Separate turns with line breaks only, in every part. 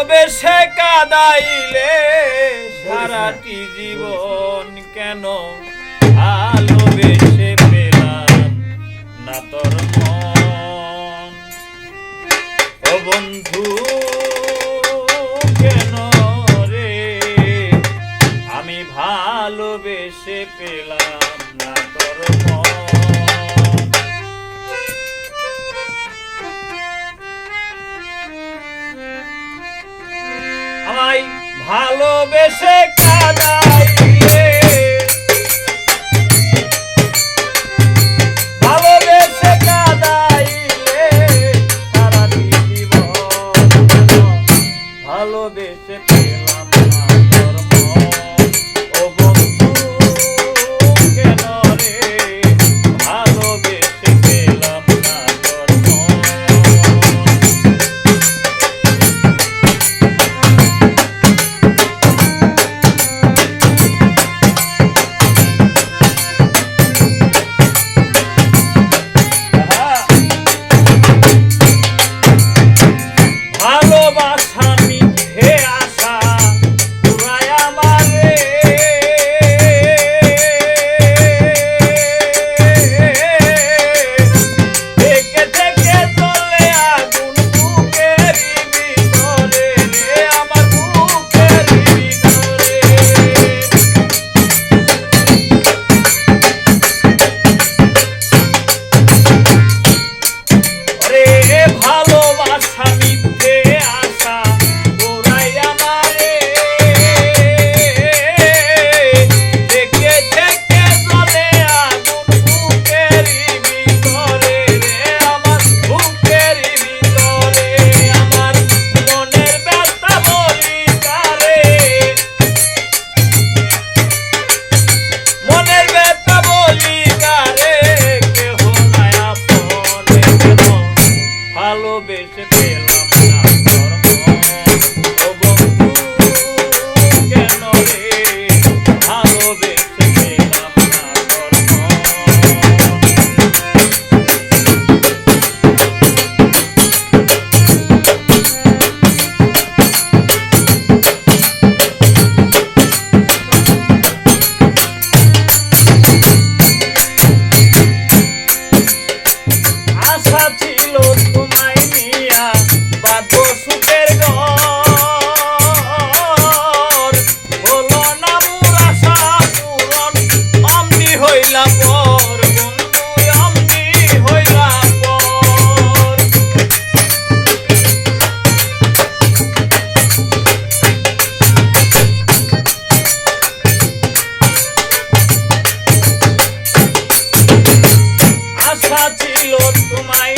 তবে সে কাদাইলে সারাটি জীবন কেন ভালোবেসে পেলাম না তোর ও বন্ধু, কেন রে? আমি ভালোবেসে পেলাম হইলা পর বন্ধু আমনি ছিল তোমায়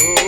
oh.